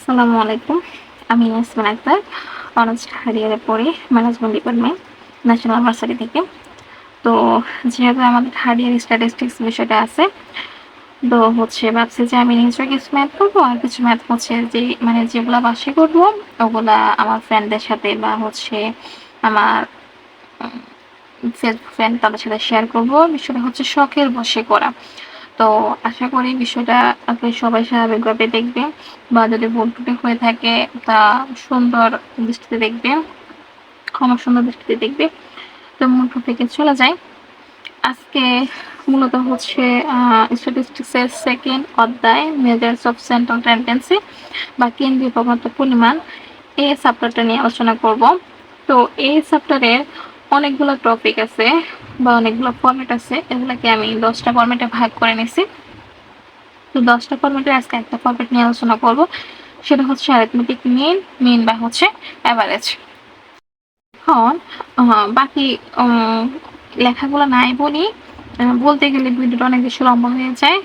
আসসালামু আলাইকুম। আমি ইয়াসমিন আক্তার অনার্স থার্ড ইয়ারে পড়ি ম্যানেজমেন্ট ডিপার্টমেন্ট, ন্যাশনাল ভার্সিটি থেকে। তো যেহেতু আমাদের থার্ড ইয়ার স্ট্যাটিস্টিক্স বিষয়টা আছে, তো হচ্ছে ভাবছি যে আমি নিজের কিছু ম্যাথ করব আর কিছু ম্যাথ হচ্ছে যে মানে যেগুলা বাসে করব, ওগুলা আমার ফ্রেন্ডদের সাথে বা হচ্ছে আমার ফ্রেন্ড তাদের সাথে শেয়ার করব। বিষয়টা হচ্ছে শখের বসে করা। তো আশা করি বিষয়টা আপনি সবাই স্বাভাবিকভাবে দেখবে বা যদি ভুল ত্রুটি হয়ে থাকে তা সুন্দর দৃষ্টিতে দেখবে ক্ষমা সুন্দর দৃষ্টিতে দেখবে তো মূল টপিকে চলে যাই। আজকে মূলত হচ্ছে স্ট্যাটিস্টিক্সের সেকেন্ড অধ্যায় মেজার্স অফ সেন্ট্রাল টেন্ডেন্সি বা কেন্দ্রীয় প্রবণতা পরিমাণ। এই চ্যাপ্টারটা নিয়ে আলোচনা করব। তো এই চ্যাপ্টারের অনেকগুলো টপিক আছে বা অনেকগুলো ফর্মেট আছে, এগুলোকে আমি দশটা ফর্মেটে ভাগ করে নিছি। তো দশটা ফর্মেটের আজকে একটা ফর্মেট নিয়ে আলোচনা করব। সেটা হচ্ছে অ্যারিথমেটিক মিন মিন বা হচ্ছে অ্যাভারেজ এখন বাকি লেখাগুলো নাই বলি বলতে গেলে ভিডিওটা অনেক বেশি লম্বা হয়ে যায়।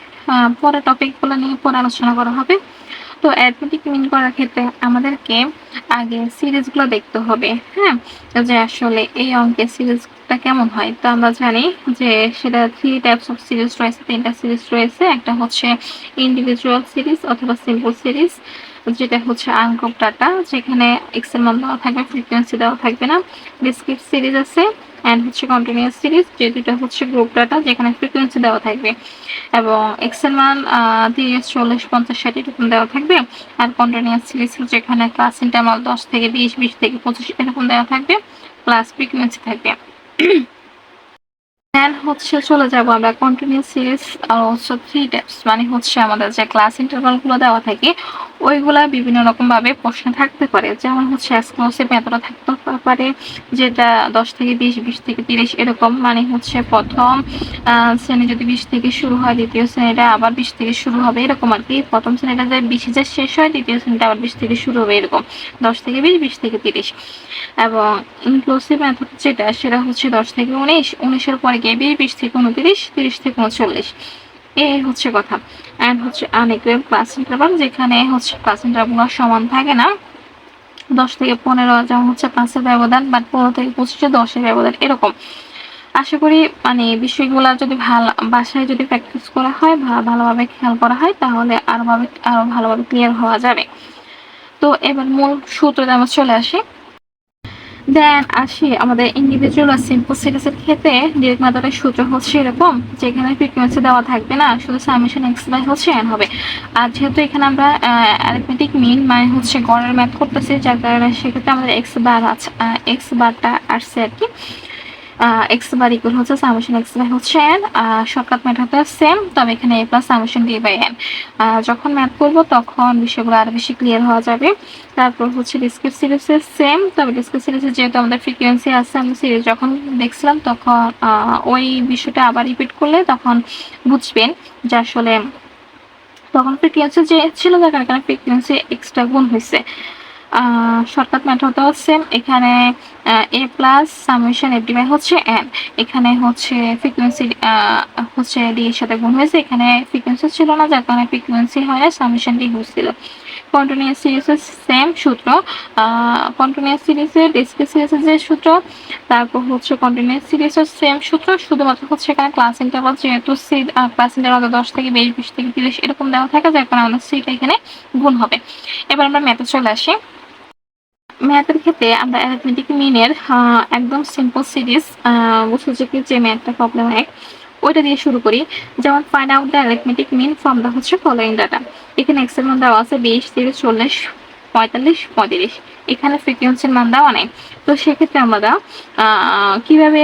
পরে টপিকগুলো নিয়ে পরে আলোচনা করা হবে। তো অ্যাথলেটিক মিন করার ক্ষেত্রে আমাদেরকে আগে সিরিজগুলো দেখতে হবে হ্যাঁ? যে আসলে এই অঙ্কের সিরিজটা কেমন হয়? তো আমরা জানি যে সেটা থ্রি টাইপস অফ সিরিজ রয়েছে, তিনটা সিরিজ রয়েছে। একটা হচ্ছে ইন্ডিভিজুয়াল সিরিজ অথবা সিম্পল সিরিজ যেটা হচ্ছে আনকপ ডাটা যেখানে এক্সেল মান দেওয়া থাকবে ফ্রিকোয়েন্সি দেওয়া থাকবে না। ডিসক্রিট সিরিজ আছে অ্যান্ড হচ্ছে কন্টিনিউয়াস সিরিজ যে দুটো হচ্ছে গ্রুপ ডাটা যেখানে ফ্রিকোয়েন্সি দেওয়া থাকবে। এবং এক্সেল মান তিরিশ, চল্লিশ, পঞ্চাশ, ষাট এরকম দেওয়া থাকবে। আর কন্টিনিউয়াস সিরিজ যেখানে ক্লাস ইন্টারমাল দশ থেকে বিশ বিশ থেকে পঁচিশ এরকম দেওয়া থাকবে প্লাস ফ্রিকোয়েন্সি থাকবে। দেন হচ্ছে চলে যাব আমরা কন্টিনিউ সিরিজ আর থ্রি টাইপস মানে হচ্ছে আমাদের যে ক্লাস ইন্টারভালগুলো দেওয়া থাকে ওইগুলা বিভিন্ন রকম ভাবে প্রশ্ন থাকতে পারে। যেমন হচ্ছে এক্সক্লুসিভ মেথডও থাকতে পারে যেটা দশ থেকে বিশ বিশ থেকে তিরিশ এরকম। মানে হচ্ছে প্রথম শ্রেণি যদি বিশ থেকে শুরু হয়, দ্বিতীয় শ্রেণীটা আবার বিশ থেকে শুরু হবে, এরকম আর কি। প্রথম শ্রেণীটা যে বিশে যে শেষ হয়, দ্বিতীয় শ্রেণীটা আবার বিশ থেকে শুরু হবে, এরকম। দশ থেকে বিশ বিশ থেকে তিরিশ। এবং ইনক্লুসিভ মেথড যেটা, সেটা হচ্ছে দশ থেকে উনিশ, উনিশের পরে গিয়ে বিশ বিশ থেকে উনত্রিশ, তিরিশ থেকে উনচল্লিশ। এই হচ্ছে কথা। অ্যান্ড হচ্ছে আনইকুয়াল ক্লাস ইন্টারভাল যেখানে হচ্ছে ক্লাস ইন্টারভাল সমান থাকে না। দশ থেকে পনেরো যেমন হচ্ছে পাঁচের ব্যবধান বা পনেরো থেকে পঁচিশে দশের ব্যবধান এরকম। আশা করি মানে বিষয়গুলো যদি ভালো, বাসায় যদি প্র্যাকটিস করা হয় ভালোভাবে খেয়াল করা হয়, তাহলে আরও ভাবে, আরও ভালোভাবে ক্লিয়ার হওয়া যাবে। তো এবার মূল সূত্রে আমরা চলে আসি। দেন আসি, আমাদের ইন্ডিভিজুয়াল আর সিম্পল সিরিজের ক্ষেত্রে ডিরেক্ট মেথডের সূত্র হচ্ছে এরকম যেখানে ফ্রিকোয়েন্সি দেওয়া থাকবে না, শুধু সামেশন এক্স বাই হচ্ছে এন হবে। আর যেহেতু এখানে আমরা অ্যারিথমেটিক মিন মানে হচ্ছে গড়ের ম্যাথ করতেছি, যার কারণে সেক্ষেত্রে আমাদের এক্স বার আছে এক্স বারটা আসছে আর কি। এক্স বার ইকুয়াল হচ্ছে সামেশন এক্স বাই হচ্ছে এন শর্টকাট মেথডটা সেম তবে এখানে A plus summation D by N যখন ম্যাথ করব তখন বিষয়গুলো আরও বেশি ক্লিয়ার হওয়া যাবে। তারপর হচ্ছে ডিসক্রিপ সিরিজের সেম তবে ডিসক্রিপ সিরিজে যেহেতু আমাদের ফ্রিকোয়েন্সি আছে আমি সিরিজ যখন দেখছিলাম তখন ওই বিষয়টা আবার রিপিট করলে তখন বুঝবেন যে আসলে তখন ফ্রিকোয়েন্সি যে ছিল যার কারণে ফ্রিকোয়েন্সি এক্সট্রা গুণ হয়েছে। শর্টকাট মেথডও সেম এখানে A plus summation F D by হচ্ছে এন এখানে হচ্ছে ফ্রিকোয়েন্সি হচ্ছে ডি এর সাথে গুণ হয়েছে, এখানে ফ্রিকোয়েন্সি ছিল না, যার কারণে ফ্রিকোয়েন্সি হয় সামেশন ডি হয়েছিল কন্টিনিউয়াস সিরিজের সেম সূত্র কন্টিনিউয়াস সিরিজের ডিসক্রিট সিরিজের যে সূত্র, তারপর হচ্ছে কন্টিনিউয়াস সিরিজের সেম সূত্র, শুধুমাত্র হচ্ছে এখানে ক্লাস ইন্টারভাল যেহেতু সি ক্লাস ইন্টারভাল দশ থেকে বিশ বিশ থেকে তিরিশ, এরকম দেওয়া থাকে, যার কারণে আমাদের সিটা এখানে গুণ হবে। এবার আমরা ম্যাথে চলে আসি। ম্যাথের ক্ষেত্রে আমরা অ্যারিথমেটিক মিনের একদম সিম্পল সিরিজ বুঝতে যে ম্যাথটা প্রবলেম এক। ওইটা দিয়ে শুরু করি। যেমন find out the arithmetic mean from the হচ্ছে ফলোয়িং ডাটা এখানে এক্সের মান দেওয়া আছে বিশ, তিরিশ, চল্লিশ, পঁয়তাল্লিশ, পঁয়ত্রিশ। এখানে ফ্রিকুয়েন্সির মান দেওয়া নেই। তো সেক্ষেত্রে আমরা কীভাবে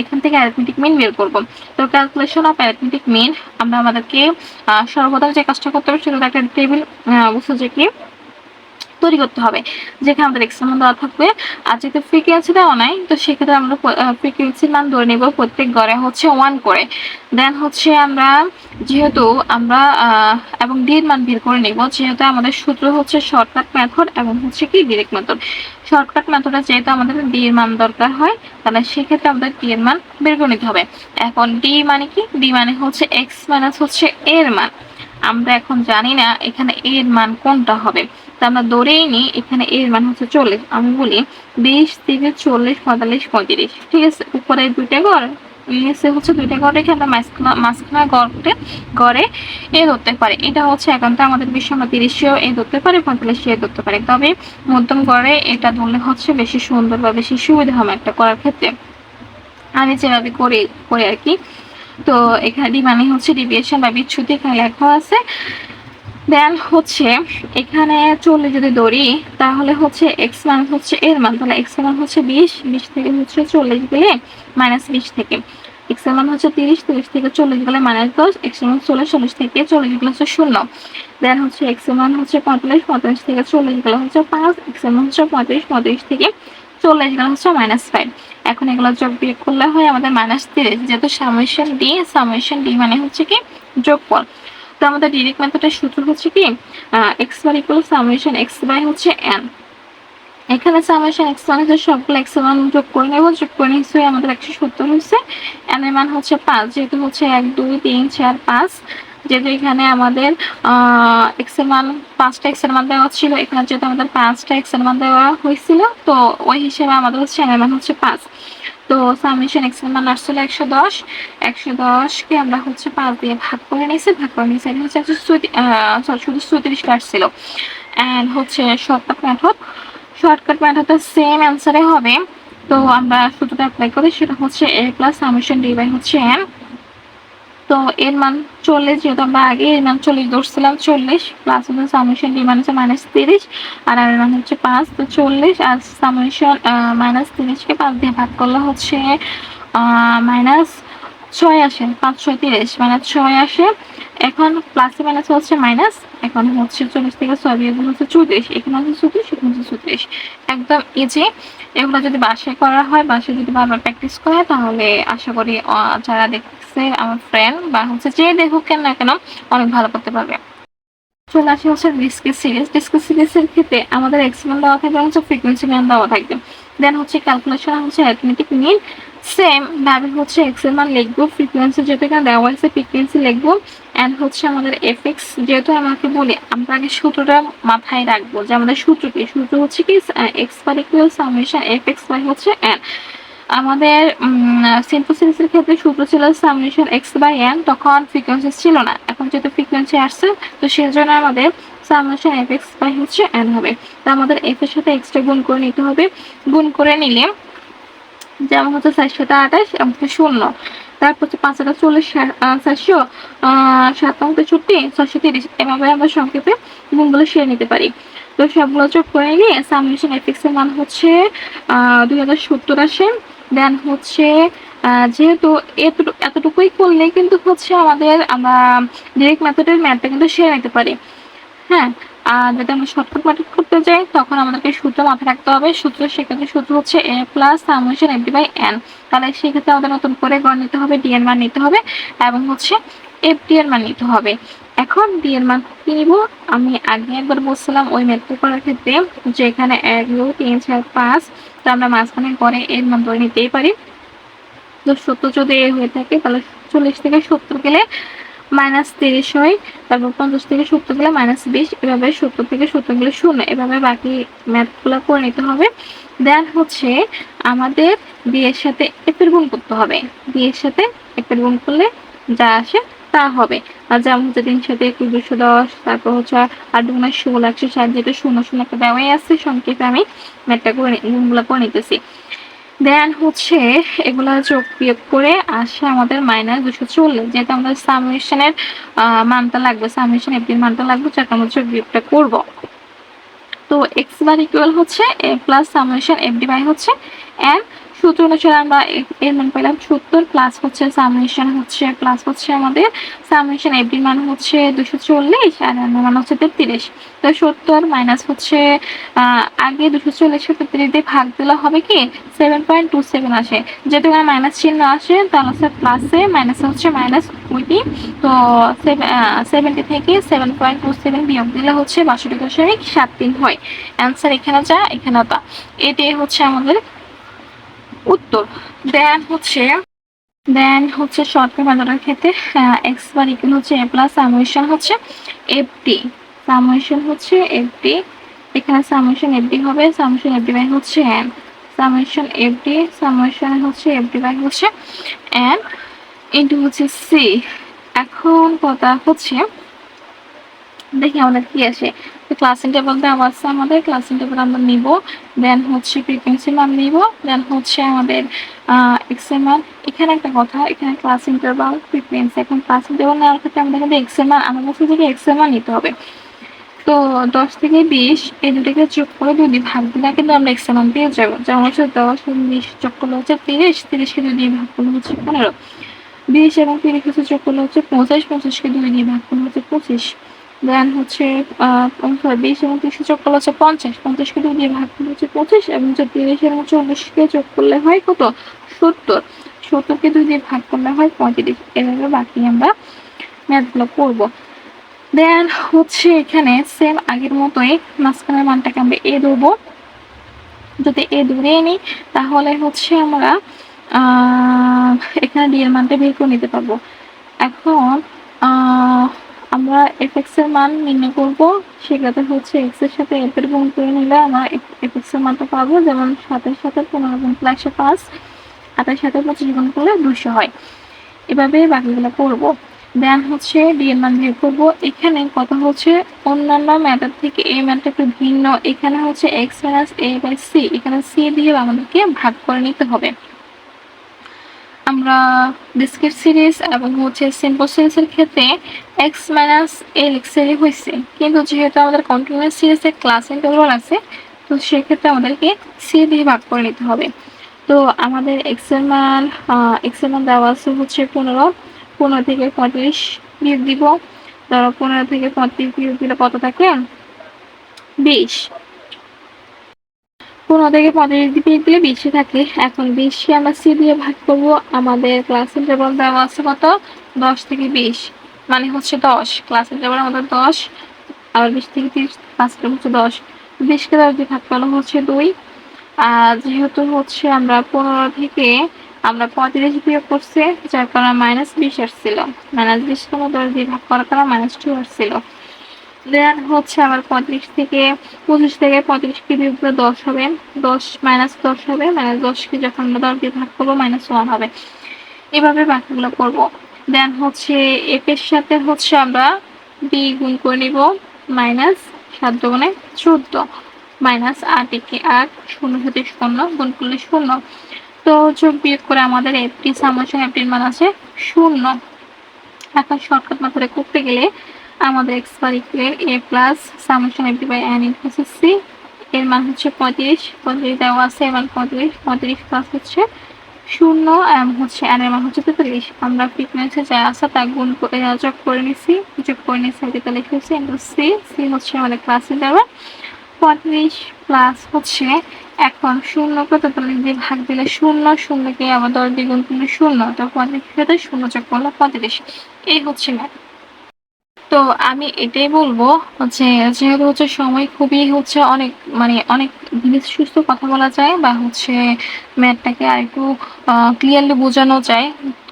এখান থেকে অ্যারিথমেটিক মিন বের করব? তো ক্যালকুলেশন অফ অ্যারিথমেটিক মিন আমরা আমাদেরকে সর্বদা যে কাজটা করতে হবে সেটা একটা টেবিল বুঝতে যে কি? তৈরি করতে হবে। যেখানে আমাদের এক্স মান দেওয়া থাকবে। আর যেহেতু ফ্রিকুয়েন্সি দেওয়া নাই, তো সেক্ষেত্রে আমরা ফ্রিকুয়েন্সির মান ধরে নেব প্রত্যেক গড়ে হচ্ছে ওয়ান করে। দেন হচ্ছে আমরা যেহেতু আমরা এবং ডি এর মান বের করে নেব, যেহেতু আমাদের সূত্র হচ্ছে শর্টকাট মেথড এবং হচ্ছে কি ডিরেক্ট মেথড শর্টকাট মেথডে যেহেতু আমাদের ডি এর মান দরকার হয়, তাহলে সেক্ষেত্রে আমাদের ডি এর মান বের করে নিতে হবে। এখন ডি মানে কি? ডি মানে হচ্ছে এক্স মাইনাস হচ্ছে এর মান। আমরা এখন জানি না এখানে এর মান কোনটা হবে। তো আমরা ধরেই নিই, এখানে এর মান হচ্ছে চল্লিশ। আমি বলি বিশ থেকে চল্লিশ, পঁয়তাল্লিশ, পঁয়ত্রিশ, ঠিক আছে? উপরে দুইটা ঘর, নিচে হচ্ছে দুইটা ঘর রেখে আমরা মাঝখানা গড়ে গড়ে এ ধরতে পারে। এটা হচ্ছে একান্ত আমাদের বিশ্ব আমরা তিরিশেও এ ধরতে পারে, পঁয়তাল্লিশে এ ধরতে পারে। তবে মধ্যম গড়ে এটা ধরলে হচ্ছে বেশি সুন্দর বা বেশি সুবিধা হবে একটা করার ক্ষেত্রে। আমি যেভাবে করি করি আর কি। তো এখানে মানে হচ্ছে ডিভিয়েশন বা বিচ্ছুতি এখানে লেখা আছে দেন হচ্ছে এখানে চলে যদি দৌড়ি তাহলে হচ্ছে এক্স মান হচ্ছে এর মান। তাহলে এক্স মান হচ্ছে বিশ বিশ থেকে হচ্ছে চল্লিশ গেলে মাইনাস বিশ থেকে। এক্স মান হচ্ছে তিরিশ তিরিশ থেকে চল্লিশ গেলে মাইনাস দশ এক্স মান চল্লিশ চল্লিশ থেকে চল্লিশ গেলে হচ্ছে শূন্য। দেন হচ্ছে এক্স মান হচ্ছে পঁয়তাল্লিশ পঁয়তাল্লিশ থেকে চল্লিশ গেলে হচ্ছে পাঁচ এক্স মান হচ্ছে পঁয়ত্রিশ পঁয়ত্রিশ থেকে চল্লিশ গেলে হচ্ছে মাইনাস ফাইভ এখন এগুলো যোগ বিয়োগ করলে হয় আমাদের মাইনাস তিরিশ, যেহেতু সামেশন ডি সামেশন ডি মানে হচ্ছে কি যোগফল। তো আমাদের ডিরেক্ট মেথডের সূত্র হচ্ছে কি? X bar equal summation X by হচ্ছে এন এখানে সামেশন এক্স ওয়ান হচ্ছে সবগুলো এক্স ওয়ান যোগ করে নেব, যোগ করে নিশ্চয়ই আমাদের একশো সত্তর হচ্ছে। এন এর মান হচ্ছে পাঁচ, যেহেতু হচ্ছে এক, দুই, তিন, চার, পাঁচ। যেহেতু এখানে আমাদের এক্সের মান, পাঁচটা এক্সের মান দেওয়া ছিল, এখানে যেহেতু আমাদের পাঁচটা এক্সের মান দেওয়া হয়েছিল, তো ওই হিসেবে আমাদের হচ্ছে এন এর মান হচ্ছে পাঁচ। তো সামেশন এক্সের মান আসছিল একশো দশ। একশো দশকে আমরা হচ্ছে পাঁচ দিয়ে ভাগ করে নিয়েছি। ভাগ করে নিয়েছি এটা হচ্ছে একশো শুধু চৌত্রিশ আসছিল অ্যান্ড হচ্ছে শর্টকাট মেথড শর্টকাট মেথডটা সেম অ্যান্সারে হবে। তো আমরা সূত্রটা অ্যাপ্লাই করি, সেটা হচ্ছে A plus summation D by হচ্ছে এন তো এর মান চল্লিশ, যেহেতু আমরা আগে এর মান চল্লিশ ধরছিলাম, চল্লিশ প্লাস হচ্ছে সামেশন ডি মান হচ্ছে মাইনাস তিরিশ, আর আর মান হচ্ছে পাঁচ, তো চল্লিশ আর সামেশন মাইনাস তিরিশকে পাঁচ দিয়ে ভাগ করলে হচ্ছে মাইনাস ছয় আসে, পাঁচ, ছয়, তিরিশ মাইনাস ছয় আসে, এখন প্লাসে মাইনাস হচ্ছে মাইনাস এখন হচ্ছে চল্লিশ থেকে ছয় বিয়োগ হচ্ছে চৌত্রিশ এখানে হচ্ছে চৌত্রিশ এখানে হচ্ছে চৌত্রিশ একদম ইজি এগুলো যদি বাসায় করা হয়, বাসায় যদি বারবার প্র্যাকটিস করা তাহলে আশা করি যারা দেখছে আমার ফ্রেন্ড বা হচ্ছে যে দেখুক কেন না কেন, অনেক ভালো করতে পারবে। চলে আসে হচ্ছে ডিসকাস সিরিজ ডিসকাস সিরিজের ক্ষেত্রে আমাদের এক্সিমেন্ট দেওয়া থাকবে হচ্ছে ফ্রিকোয়েন্সি ম্যান দেওয়া থাকবে। দেন হচ্ছে ক্যালকুলেশন হচ্ছে অ্যাথমেটিক মিন সেম ভাবে হচ্ছে এক্সের মান লিখব ফ্রিকোয়েন্সি যেহেতু এখানে দেওয়া হয়েছে ফ্রিকোয়েন্সি লিখব অ্যান্ড হচ্ছে আমাদের এফ এক্স যেহেতু আমাকে বলি, আমরা আগে সূত্রটা মাথায় রাখব, যে আমাদের সূত্র কি? সূত্র হচ্ছে কি X bar equal summation F X by হচ্ছে এন আমাদের সিম্পল সিরিজের ক্ষেত্রে সূত্র ছিল সামেশন এক্স বাই এন তখন ফ্রিকোয়েন্সি ছিল না। এখন যেহেতু ফ্রিকোয়েন্সি আসছে, তো সেই জন্য আমাদের সামেশন এফ এক্স বাই হচ্ছে এন হবে। তো আমাদের এফ এর সাথে এক্সট্রা গুণ করে নিতে হবে। গুণ করে নিলে যেমন হচ্ছে চারশোটা আঠাশ এবং হচ্ছে শূন্য। তারপর হচ্ছে পাঁচ হাজার চল্লিশ চারশো সাত তেষট্টি ছশো তিরিশ এভাবে আমরা সংক্ষেপে গুণগুলো সেরে নিতে পারি। তো সবগুলো যোগ করে নিয়ে সামনেশন এফিক্স এর মান হচ্ছে দুই হাজার সত্তর আসে। দেন হচ্ছে যেহেতু এতটুকুই করলে কিন্তু হচ্ছে আমাদের আমরা ডিরেক্ট মেথডের ম্যাথটা কিন্তু সেরে নিতে পারি। হ্যাঁ আর যদি আমরা শর্টকাট মেথড করতে যাই, তখন আমাদেরকে সূত্র মাথায় রাখতে হবে। সূত্র সেক্ষেত্রে সূত্র হচ্ছে A plus summation F by N তাহলে সেক্ষেত্রে আমাদের নতুন করে গড় নিতে হবে ডি এর মান নিতে হবে এবং হচ্ছে এফ ডি এর মান নিতে হবে। এখন ডি এর মান নিব? আমি আগে একবার বলছিলাম ওই মেথড করার ক্ষেত্রে যে এখানে এক, দুই, তিন, চার, পাঁচ, তো আমরা মাঝখানে করে এর মান ধরে নিতেই পারি। তো সত্তর যদি এ হয়ে থাকে, তাহলে চল্লিশ থেকে সত্তর গেলে মাইনাস তিরিশ হয়, তারপর পঞ্চাশ থেকে সত্তর গেলে মাইনাস বিশ, এভাবে সত্তর থেকে সত্তর গেলে শূন্য, এভাবে বাকি ম্যাথগুলো করে নিতে হবে। দেন হচ্ছে আমাদের বিয়ের সাথে এপের গুণ করতে হবে। বিয়ের সাথে এপের গুণ করলে যা আসে তা হবে। আর যেমন হচ্ছে তিন সাথে একুশ, দুশো দশ, তারপর হচ্ছে আট দুগুণা ষোলো, একশো ষাট যেটা শূন্য শূন্য একটা দেওয়াই আছে, সংক্ষেপে আমি ম্যাথটা করে গুণগুলো করে নিতেছি। দেন হচ্ছে এগুলা যোগ বিয়োগ করে আসে আমাদের মাইনাস দুশো চল্লিশ, যেহেতু আমাদের সাবমিশনের মানটা লাগবে সাবমিশন এফ মানটা লাগবে যেটা আমরা যোগ বিয়োগটা করব। তো এক্স বার ইকুয়াল হচ্ছে A plus summation FD by হচ্ছে এন সূত্র অনুসারে আমরা এর মান পেলাম সত্তর প্লাস হচ্ছে সামেশন হচ্ছে প্লাস হচ্ছে আমাদের সামেশন এফডি মান হচ্ছে দুশো চল্লিশ আর মান হচ্ছে তেত্রিশ। তো সত্তর মাইনাস হচ্ছে আগে দুশো চল্লিশ তেত্রিশ দিয়ে ভাগ দিলে হবে কি সেভেন পয়েন্ট টু সেভেন আসে। যেহেতু এখানে মাইনাস চিহ্ন আসে, তাহলে হচ্ছে প্লাসে মাইনাস হচ্ছে মাইনাস উইটি তো সেভেন্টি থেকে সেভেন পয়েন্ট টু সেভেন বিয়োগ দিলে হচ্ছে বাষট্টি দশমিক সাত তিন হয়। অ্যান্সার এখানে যা, এখানে তা। এটাই হচ্ছে আমাদের উত্তর। দেন হচ্ছে দেন হচ্ছে শর্টকাট মেথডের ক্ষেত্রে এক্স বার ইকুয়াল হচ্ছে এ প্লাস সামুয়েশন হচ্ছে এফ টি সামুয়েশন হচ্ছে এফ টি এখানে সামেশন এফডি হবে সামেশন এফডি বাই হচ্ছে এন সামেশন এফডি সামেশন হচ্ছে এফডি বাই হচ্ছে এন ইন্টু হচ্ছে সি এখন কথা হচ্ছে দেখি আমাদের কি আসে। ক্লাস ইন্টারভাল দেওয়া আছে আমাদের ক্লাস ইন্টারভাল আমরা নিব দেন হচ্ছে ফ্রিকোয়েন্সি মান নিব দেন হচ্ছে আমাদের এক্সের মান। এখানে একটা কথা, এখানে ক্লাস ইন্টারভাল ফ্রিকোয়েন্সি এখন ক্লাস ইন্টারভাল নেওয়ার ক্ষেত্রে আমাদের কিন্তু এক্সের মান আমার কাছে থেকে এক্সের মান নিতে হবে, তো দশ থেকে বিশ, এই দুটোকে যোগ করে যদি ভাগ দিলে কিন্তু আমরা এক্সের মান পেয়ে যাব। যেমন হচ্ছে দশ বিশ যোগ করলে হচ্ছে তিরিশ, তিরিশকে যদি ভাগ করলে হচ্ছে পনেরো। বিশ এবং তিরিশ হচ্ছে যোগ করলে হচ্ছে পঁচিশ, পঁচিশকে দুই দিয়ে ভাগ করলে হচ্ছে পঁচিশ। দেন হচ্ছে বিশ এবং তিরিশ যোগ করলে হচ্ছে পঞ্চাশ। পঞ্চাশকে দুই দিয়ে ভাগ করলে হচ্ছে পঁচিশ এবং যে তিরিশ এবং চল্লিশকে যোগ করলে হয় কত? সত্তর। সত্তরকে দুই দিয়ে ভাগ করলে হয় পঁয়ত্রিশ। এভাবে বাকি আমরা ম্যাথগুলো করব। দেন হচ্ছে এখানে সেম আগের মতোই মাঝখানের মানটাকে আমরা এ দেবো যদি এ ধরে নিই, তাহলে হচ্ছে আমরা এখানে ডি এর মানটা বের করে নিতে পারব। এখন আমরা এফ এক্সের মান নির্ণয় করব। সেক্ষেত্রে হচ্ছে এক্সের সাথে এফ এর গুণ করে নিলে আমরা এফ এক্সের মানটা পাবো। যেমন সাতের সাথে পনেরো গুণ করলে একশো পাঁচ, আটের সাথে পঁচিশ গুণ করলে দুশো হয়। এভাবে বাকিগুলো করব। দেন হচ্ছে ডি এর মান বের করব। এখানে কথা হচ্ছে অন্যান্য ম্যাটার থেকে এই ম্যাথটা একটু ভিন্ন। এখানে হচ্ছে X minus A by C এখানে সি দিয়ে আমাদেরকে ভাগ করে নিতে হবে। আমরা ডিসক্রিট সিরিজ এবং হচ্ছে সিম্পল সিরিজের ক্ষেত্রে এক্স মাইনাস এ লিখসেরই হয়েছে। কিন্তু যেহেতু আমাদের কন্টিনিউয়াস সিরিজের ক্লাস ইন্টারভাল আছে, তো সেক্ষেত্রে আমাদেরকে সি দিয়ে ভাগ করে নিতে হবে। তো আমাদের এক্সের মান এক্সের মান দেওয়া আছে হচ্ছে পনেরো পনেরো থেকে পঁয়ত্রিশ বিয়োগ দিব। ধরো পনেরো থেকে পঁয়ত্রিশ বিয়োগ দিলে কত থাকে? বিশ। পনেরো থেকে পঁয়ত্রিশ বিয়োগ দিলে বিশে থাকে। এখন বিশকে আমরা সি দিয়ে ভাগ করব। আমাদের ক্লাস ইন্টারভাল দেওয়া আছে কত? দশ থেকে বিশ। মানে হচ্ছে দশ। ক্লাস ইন্টারভাল আমাদের দশ। আবার বিশ থেকে তিরিশ। পাঁচটা হচ্ছে দশ। বিশকে দশ দিয়ে ভাগ করলে হচ্ছে দুই। আর যেহেতু হচ্ছে আমরা পনেরো থেকে আমরা পঁয়ত্রিশ বিয়োগ করছে, যার কারণে মাইনাস বিশ আসছিল। মাইনাস বিশ কোনো দশ দিয়ে ভাগ করার কারণে মাইনাস টু আসছিল। দেন হচ্ছে আবার পঁয়ত্রিশ থেকে পঁচিশ থেকে পঁয়ত্রিশ বিয়োগ করে দশ হবে। দশ মাইনাস দশ হবে মাইনাস দশকে যখন আমরা দশ দিয়ে ভাগ করব মাইনাস ওয়ান হবে। এভাবে বাকিগুলো করব। দেন হচ্ছে একের সাথে হচ্ছে আমরা বি গুণ করে নিব মাইনাস সাত দুগুণে চোদ্দ। মাইনাস আট একে আট, শূন্য সাথে শূন্য, গুণ করলে শূন্য। তো যোগ বিয়োগ করে আমাদের এফটি সামেশন এফটির মান আছে শূন্য। এখন শর্টকাট মাথায় করতে গেলে আমাদের X bar equal A plus summation FT by N Infosys C এর মান হচ্ছে পঁয়ত্রিশ পঁয়ত্রিশ দেওয়া আছে মান পঁয়ত্রিশ পঁয়ত্রিশ প্লাস হচ্ছে শূন্য, এম হচ্ছে এন এর মান হচ্ছে তেতাল্লিশ আমরা ফ্রিকুয়েন্সি যা আছে তা গুণ যোগ করে নিছি। যোগ করে নিছি তেতাল্লিশ হচ্ছে ইন্টু সি সি হচ্ছে আমাদের ক্লাস ইন্টারভাল পঁয়ত্রিশ প্লাস হচ্ছে এখন শূন্যকে তেতাল্লিশ দিয়ে ভাগ দিলে শূন্য, শূন্যকে আবার দশ দ্বিগুণ করলে শূন্য, তো পঁয়ত্রিশ সাথে শূন্য যোগ করলে পঁয়ত্রিশ। এই হচ্ছে ম্যাথ তো আমি এটাই বলব যে যেহেতু হচ্ছে সময় খুবই হচ্ছে অনেক মানে অনেক সুস্থ কথা বলা যায় বা হচ্ছে ম্যাথটাকে আর একটু ক্লিয়ারলি বোঝানো যায়,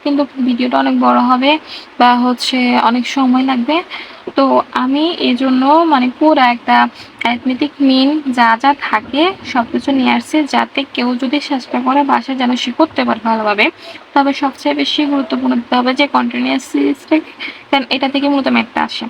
কিন্তু ভিডিওটা অনেক বড় হবে বা হচ্ছে অনেক সময় লাগবে। তো আমি এই জন্য মানে পুরো একটা অ্যাথমেটিক মিন যা যা থাকে সব কিছু নিয়ে আসছি যাতে কেউ যদি চেষ্টা করে বাসায় যেন সে করতে পারে ভালোভাবে। তবে সবচেয়ে বেশি গুরুত্বপূর্ণ দিতে হবে যে কন্টিনিউয়াস কারণ এটা থেকে মূলত ম্যাথটা আসে।